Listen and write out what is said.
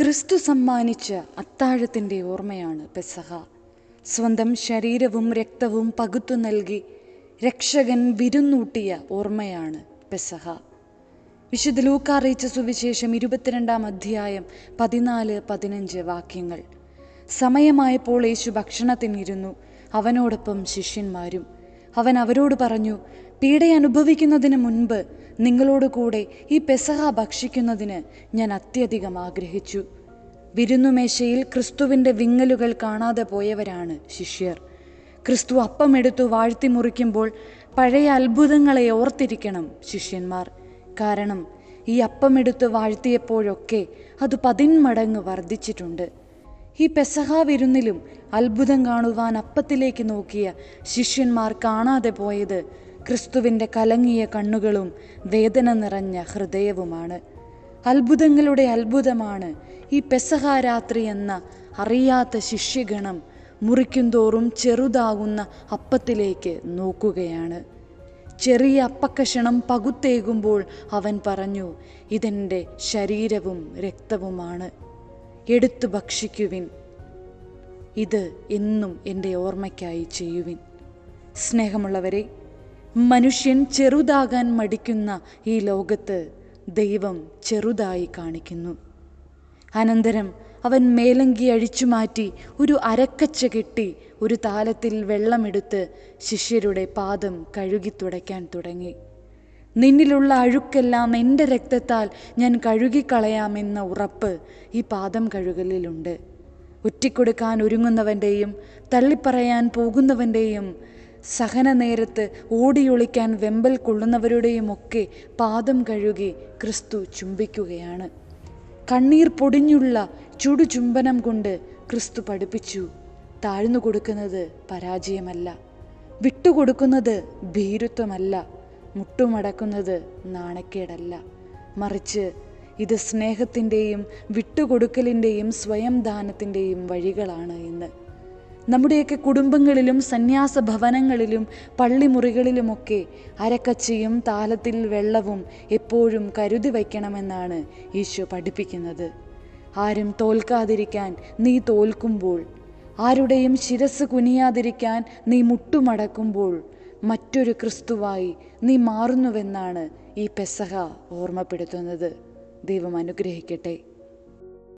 ക്രിസ്തു സമ്മാനിച്ച അത്താഴത്തിന്റെ ഓർമ്മയാണ് പെസഹ. സ്വന്തം ശരീരവും രക്തവും പകുത്തു നൽകി രക്ഷകൻ വിരുന്നൂട്ടിയ ഓർമ്മയാണ് പെസഹ. വിശുദ്ധ ലൂക്ക അറിയിച്ച സുവിശേഷം ഇരുപത്തിരണ്ടാം അധ്യായം പതിനാല് പതിനഞ്ച് വാക്യങ്ങൾ. സമയമായപ്പോൾ യേശു ഭക്ഷണത്തിനിരുന്നു. അവനോടൊപ്പം ശിഷ്യന്മാരും. അവൻ അവരോട് പറഞ്ഞു പീഡ അനുഭവിക്കുന്നതിന് മുൻപ് നിങ്ങളോട് കൂടെ ഈ പെസഹ ഭക്ഷിക്കുന്നതിന് ഞാൻ അത്യധികം ആഗ്രഹിച്ചു. വിരുന്നുമേശയിൽ ക്രിസ്തുവിന്റെ വിങ്ങലുകൾ കാണാതെ പോയവരാണ് ശിഷ്യർ. ക്രിസ്തു അപ്പമെടുത്തു വാഴ്ത്തി മുറിക്കുമ്പോൾ പഴയ അത്ഭുതങ്ങളെ ഓർത്തിരിക്കണം ശിഷ്യന്മാർ. കാരണം ഈ അപ്പമെടുത്ത് വാഴ്ത്തിയപ്പോഴൊക്കെ അത് പതിന്മടങ്ങ് വർദ്ധിച്ചിട്ടുണ്ട്. ഈ പെസഹ വിരുന്നിലും അത്ഭുതം കാണുവാൻ അപ്പത്തിലേക്ക് നോക്കിയ ശിഷ്യന്മാർ കാണാതെ പോയത് ക്രിസ്തുവിന്റെ കലങ്ങിയ കണ്ണുകളും വേദന നിറഞ്ഞ ഹൃദയവുമാണ്. അത്ഭുതങ്ങളുടെ അത്ഭുതമാണ് ഈ പെസഹാരാത്രി എന്ന അറിയാത്ത ശിഷ്യഗണം മുറിക്കുന്തോറും ചെറുതാകുന്ന അപ്പത്തിലേക്ക് നോക്കുകയാണ്. ചെറിയ അപ്പക്കഷണം പകുത്തേകുമ്പോൾ അവൻ പറഞ്ഞു ഇതെന്റെ ശരീരവും രക്തവുമാണ്. എടുത്തു ഭക്ഷിക്കുവിൻ. ഇത് എന്നും എന്റെ ഓർമ്മയ്ക്കായി ചെയ്യുവിൻ. സ്നേഹമുള്ളവരെ മനുഷ്യൻ ചെറുതാകാൻ മടിക്കുന്ന ഈ ലോകത്ത് ദൈവം ചെറുതായി കാണിക്കുന്നു. അനന്തരം അവൻ മേലങ്കി അഴിച്ചു മാറ്റി ഒരു അരക്കച്ച കെട്ടി ഒരു താലത്തിൽ വെള്ളമെടുത്ത് ശിഷ്യരുടെ പാദം കഴുകി തുടയ്ക്കാൻ തുടങ്ങി. നിന്നിലുള്ള അഴുക്കെല്ലാം എന്റെ രക്തത്താൽ ഞാൻ കഴുകിക്കളയാമെന്ന ഉറപ്പ് ഈ പാദം കഴുകലിലുണ്ട്. ഒറ്റിക്കൊടുക്കാൻ ഒരുങ്ങുന്നവന്റെയും തള്ളിപ്പറയാൻ പോകുന്നവന്റെയും സഹന നേരത്ത് ഓടിയൊളിക്കാൻ വെമ്പൽ കൊള്ളുന്നവരുടെയുമൊക്കെ പാദം കഴുകി ക്രിസ്തു ചുംബിക്കുകയാണ്. കണ്ണീർ പൊടിഞ്ഞുള്ള ചുടുചുംബനം കൊണ്ട് ക്രിസ്തു പഠിപ്പിച്ചു. താഴ്ന്നു കൊടുക്കുന്നത് പരാജയമല്ല. വിട്ടുകൊടുക്കുന്നത് ഭീരുത്വമല്ല. മുട്ടുമടക്കുന്നത് നാണക്കേടല്ല. മറിച്ച് ഇത് സ്നേഹത്തിന്റെയും വിട്ടുകൊടുക്കലിന്റെയും സ്വയം ദാനത്തിന്റെയും വഴികളാണ് എന്ന് നമ്മുടെയൊക്കെ കുടുംബങ്ങളിലും സന്യാസ ഭവനങ്ങളിലും പള്ളിമുറികളിലുമൊക്കെ അരക്കച്ചയും താലത്തിൽ വെള്ളവും എപ്പോഴും കരുതി വയ്ക്കണമെന്നാണ് ഈശോ പഠിപ്പിക്കുന്നത്. ആരും തോൽക്കാതിരിക്കാൻ നീ തോൽക്കുമ്പോൾ ആരുടെയും ശിരസ് കുനിയാതിരിക്കാൻ നീ മുട്ടുമടക്കുമ്പോൾ മറ്റൊരു ക്രിസ്തുവായി നീ മാറുന്നുവെന്നാണ് ഈ പെസഹ ഓർമ്മപ്പെടുത്തുന്നത്. ദൈവം അനുഗ്രഹിക്കട്ടെ.